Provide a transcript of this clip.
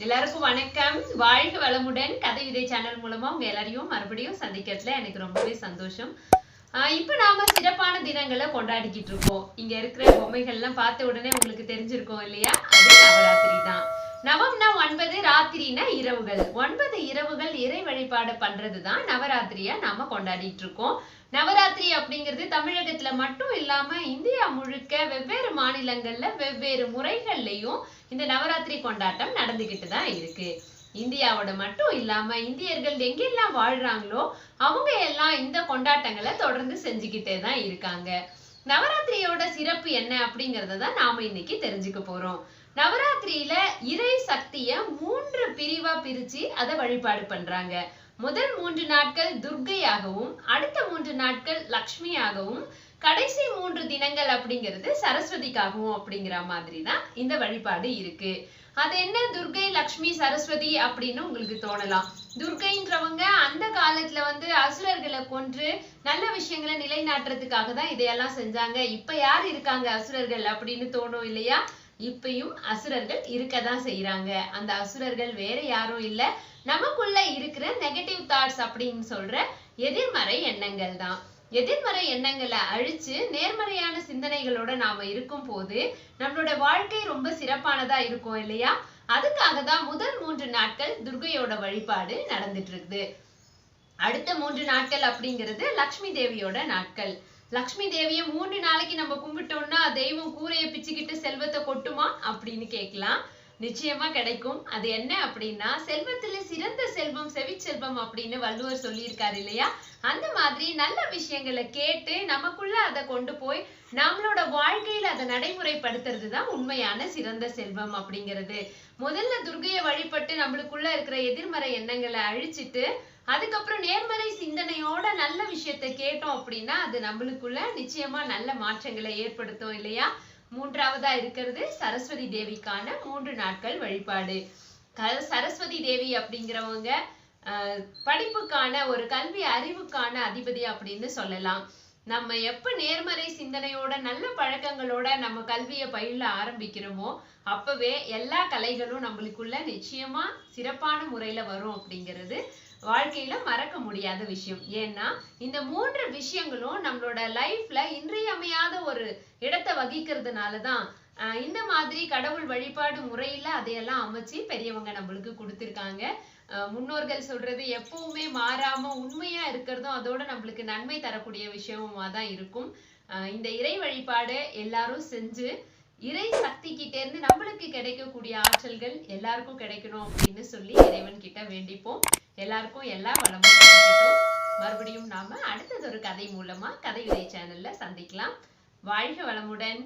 எல்லாருக்கும் வணக்கம். வாழ்க வளமுடன். கதை விதை சேனல் மூலமா உங்க எல்லாரையும் மறுபடியும் சந்திக்கிறதுல எனக்கு ரொம்பவே சந்தோஷம். ஆஹ் இப்ப நாம சிறப்பான தினங்களை கொண்டாடிக்கிட்டு இருக்கோம். இங்க இருக்கிற பொம்மைகள்லாம் பார்த்த உடனே உங்களுக்கு தெரிஞ்சிருக்கோம் இல்லையா? அது நவராத்திரி தான். நவம்னா ஒன்பது ராத்திரினா இரவுகள். ஒன்பது இரவுகள் இறை வழிபாடு பண்றதுதான் நவராத்திரியா நாம கொண்டாடிட்டு இருக்கோம் நவராத்திரி அப்படிங்கிறது தமிழகத்துல மட்டும் இல்லாம இந்தியா முழுக்க வெவ்வேறு மாநிலங்கள்ல வெவ்வேறு முறைகள்லயும் இந்த நவராத்திரி கொண்டாட்டம் நடந்துகிட்டு தான் இருக்கு. இந்தியாவோட மட்டும் இல்லாம இந்தியர்கள் எங்கெல்லாம் வாழ்றாங்களோ அவங்க எல்லாம் இந்த கொண்டாட்டங்களை தொடர்ந்து செஞ்சுக்கிட்டே தான் இருக்காங்க. நவராத்திரியோட சிறப்பு என்ன அப்படிங்கறத தான் நாம இன்னைக்கு தெரிஞ்சுக்க போறோம். நவராத்திரியில இறை சக்திய மூன்று பிரிவா பிரிச்சு அதை வழிபாடு பண்றாங்க. முதல் மூன்று நாட்கள் துர்க்கையாகவும் அடுத்த மூன்று நாட்கள் லக்ஷ்மியாகவும் கடைசி மூன்று தினங்கள் அப்படிங்கிறது சரஸ்வதிக்காகவும் அப்படிங்கிற மாதிரி தான் இந்த வழிபாடு இருக்கு. அது என்ன? துர்கை லக்ஷ்மி சரஸ்வதி அப்படின்னு உங்களுக்கு தோணலாம். துர்கைன்றவங்க அந்த காலத்துல வந்து அசுரர்களை கொன்று நல்ல விஷயங்களை நிலைநாட்டுறதுக்காக தான் இதையெல்லாம் செஞ்சாங்க. இப்ப யார் இருக்காங்க அசுரர்கள் அப்படின்னு தோணும் இல்லையா? இப்பயும் அசுரர்கள் இருக்கதான் செய்யறாங்க அந்த அசுரர்கள் வேற யாரும் இல்ல. நமக்குள்ள இருக்கிற நெகட்டிவ் தாட்ஸ் அப்படின்னு சொல்ற எதிர்மறை எண்ணங்கள் தான். எதிர்மறை எண்ணங்களை அழிச்சு நேர்மறையான சிந்தனைகளோட நாம இருக்கும் போது நம்மளோட வாழ்க்கை ரொம்ப சிறப்பானதா இருக்கும் இல்லையா? அதுக்காக தான் முதல் மூன்று நாட்கள் துர்கையோட வழிபாடு நடந்துட்டு இருக்குது அடுத்த மூன்று நாட்கள் அப்படிங்கிறது லக்ஷ்மி தேவியோட நாட்கள். லக்ஷ்மி தேவியை மூன்று நாளைக்கு நம்ம கும்பிட்டோம்னா தெய்வம் கூரையை பிச்சுக்கிட்டு செல்வத்தை கொட்டுமா அப்படின்னு கேட்கலாம். நிச்சயமா கிடைக்கும். அது என்ன அப்படின்னா செல்வத்துல சிறந்த செல்வம் செவி செல்வம் அப்படின்னு வள்ளுவர் சொல்லியிருக்காரு இல்லையா? அந்த மாதிரி நல்ல விஷயங்களை கேட்டு நமக்குள்ள அதை கொண்டு போய் நம்மளோட வாழ்க்கையில அதை நடைமுறைப்படுத்துறது தான் உண்மையான சிறந்த செல்வம் அப்படிங்கிறது. முதல்ல துர்கையை வழிபட்டு நம்மளுக்குள்ள இருக்கிற எதிர்மறை எண்ணங்களை அழிச்சிட்டு அதுக்கப்புறம் நேர்மறை சிந்தனையோட நல்ல விஷயத்த கேட்டோம் அப்படின்னா அது நம்மளுக்குள்ள நிச்சயமா நல்ல மாற்றங்களை ஏற்படுத்தும் இல்லையா? மூன்றாவதா இருக்கிறது சரஸ்வதி தேவிக்கான மூன்று நாட்கள் வழிபாடு. சரஸ்வதி தேவி அப்படிங்கிறவங்க ஆஹ், படிப்புக்கான ஒரு கல்வி அறிவுக்கான அதிபதி அப்படின்னு சொல்லலாம். நம்ம எப்ப நேர்மறை சிந்தனையோட நல்ல பழக்கங்களோட நம்ம கல்வியை பயில ஆரம்பிக்கிறோமோ அப்பவே எல்லா கலைகளும் நம்மளுக்குள்ள நிச்சயமா சிறப்பான முறையில வரும் அப்படிங்கிறது வாழ்க்கையில மறக்க முடியாத விஷயம். ஏன்னா இந்த மூன்று விஷயங்களும் நம்மளோட லைஃப்ல இன்றியமையாத ஒரு இடத்தை வகிக்கிறதுனால தான் ஆஹ் இந்த மாதிரி கடவுள் வழிபாடு முறையில அதையெல்லாம் அமைச்சு பெரியவங்க நம்மளுக்கு கொடுத்திருக்காங்க. முன்னோர்கள் சொல்றது எப்பவுமே மாறாம உண்மையா இருக்கிறதும் அதோட நம்மளுக்கு நன்மை தரக்கூடிய விஷயமுமா தான் இருக்கும் இந்த இறை வழிபாடு எல்லாரும் செஞ்சு இறை சக்தி கிட்ட இருந்து நம்மளுக்கு கிடைக்கக்கூடிய ஆற்றல்கள் எல்லாருக்கும் கிடைக்கணும் அப்படின்னு சொல்லி இறைவன் கிட்ட வேண்டிப்போம். எல்லாருக்கும் எல்லா வளமும் கிடைக்கட்டும். மறுபடியும் நாம அடுத்தது ஒரு கதை மூலமா கதை விதை சேனல்ல சந்திக்கலாம். வாழ்க வளமுடன்.